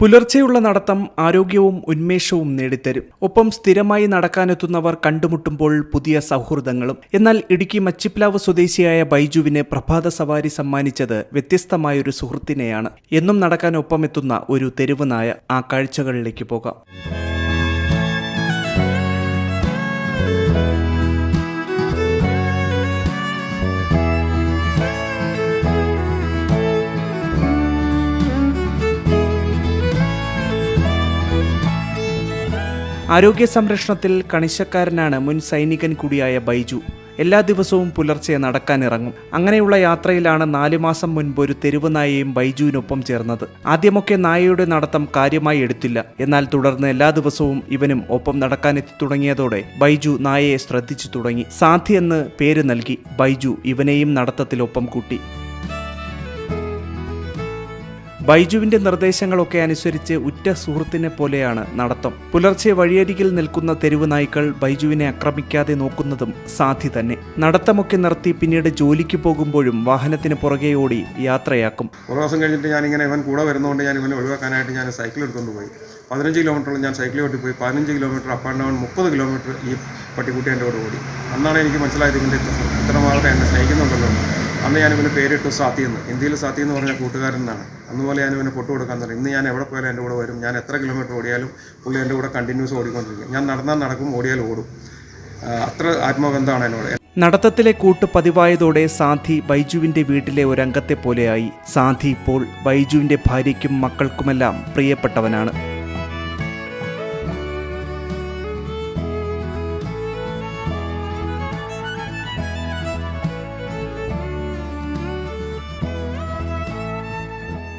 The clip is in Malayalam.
പുലർച്ചെയുള്ള നടത്തം ആരോഗ്യവും ഉന്മേഷവും നേടിത്തരും. ഒപ്പം സ്ഥിരമായി നടക്കാനെത്തുന്നവർ കണ്ടുമുട്ടുമ്പോൾ പുതിയ സൗഹൃദങ്ങളും. എന്നാൽ ഇടുക്കി മച്ചിപ്ലാവ് സ്വദേശിയായ ബൈജുവിന് പ്രഭാത സവാരി സമ്മാനിച്ചത് വ്യത്യസ്തമായൊരു സുഹൃത്തിനെയാണ്. എന്നും നടക്കാൻ ഒപ്പമെത്തുന്ന ഒരു തെരുവ് നായ. ആ കാഴ്ചകളിലേക്ക് പോകാം. ആരോഗ്യ സംരക്ഷണത്തിൽ കണിശക്കാരനാണ് മുൻ സൈനികൻ കൂടിയായ ബൈജു. എല്ലാ ദിവസവും പുലർച്ചെ നടക്കാനിറങ്ങും. അങ്ങനെയുള്ള യാത്രയിലാണ് നാലു മാസം മുൻപ് ഒരു തെരുവ് നായയും ബൈജുവിനൊപ്പം ചേർന്നത്. ആദ്യമൊക്കെ നായയുടെ നടത്തം കാര്യമായി എടുത്തില്ല. എന്നാൽ തുടർന്ന് എല്ലാ ദിവസവും ഇവനും ഒപ്പം നടക്കാനെത്തി തുടങ്ങിയതോടെ ബൈജു നായയെ ശ്രദ്ധിച്ചു തുടങ്ങി. സാധി പേര് നൽകി. ബൈജു ഇവനെയും നടത്തത്തിലൊപ്പം കൂട്ടി. ബൈജുവിന്റെ നിർദ്ദേശങ്ങളൊക്കെ അനുസരിച്ച് ഉറ്റ സുഹൃത്തിനെ പോലെയാണ് നടത്തം. പുലർച്ചെ വഴിയരികിൽ നിൽക്കുന്ന തെരുവ് നായ്ക്കൾ ബൈജുവിനെ ആക്രമിക്കാതെ നോക്കുന്നതും സാധി തന്നെ. നടത്തമൊക്കെ നിർത്തി പിന്നീട് ജോലിക്ക് പോകുമ്പോഴും വാഹനത്തിന് പുറകെ ഓടി യാത്രയാക്കും. ഒരു ദിവസം കഴിഞ്ഞിട്ട് ഞാൻ ഇങ്ങനെ ഇവൻ കൂടെ വരുന്നതുകൊണ്ട് ഞാൻ ഇവനെ ഒഴിവാക്കാനായിട്ട് ഞാൻ സൈക്കിൾ എടുത്തുകൊണ്ട് പോയി. പതിനഞ്ച് കിലോമീറ്ററോളം ഞാൻ സൈക്കിൾ ഓട്ടി പോയി. പതിനഞ്ച് കിലോമീറ്റർ അപ്പ് ആൻഡ് ഡൗൺ മുപ്പത് കിലോമീറ്റർ ഈ പട്ടിക്കുട്ടി എന്റെ കൂടെ ഓടി. അന്നാണ് എനിക്ക് മനസ്സിലായത് ഇതിന്റെ ഇത്രമാത്രം എന്നെ സ്നേഹിക്കുന്നുണ്ടല്ലോ. അന്ന് ഞാൻ ഇവന് പേരിട്ടു സാത്തി എന്ന് ഇന്ത്യയിൽ സാത്തി എന്ന് പറഞ്ഞ കൂട്ടുകാരൻ എന്നാണ്. അന്നുപോലെ ഞാൻ ഇവന് പൊട്ട് കൊടുക്കാൻ തുടങ്ങി. ഇന്ന് ഞാൻ എവിടെ പോയാലും എന്റെ കൂടെ വരും. ഞാൻ എത്ര കിലോമീറ്റർ ഓടിയാലും പുള്ളി എന്റെ കൂടെ കണ്ടിന്യൂസ് ഓടിക്കൊണ്ടിരിക്കും. ഞാൻ നടന്നാൽ നടക്കും ഓടിയാൽ ഓടും. അത്ര ആത്മബന്ധമാണ് എന്നോട്. നടത്തത്തിലെ കൂട്ട് പതിവായതോടെ സാന്ധി ബൈജുവിന്റെ വീട്ടിലെ ഒരംഗത്തെ പോലെയായി സാന്ധി ഇപ്പോൾ ബൈജുവിന്റെ ഭാര്യയ്ക്കും മക്കൾക്കുമെല്ലാം പ്രിയപ്പെട്ടവനാണ്.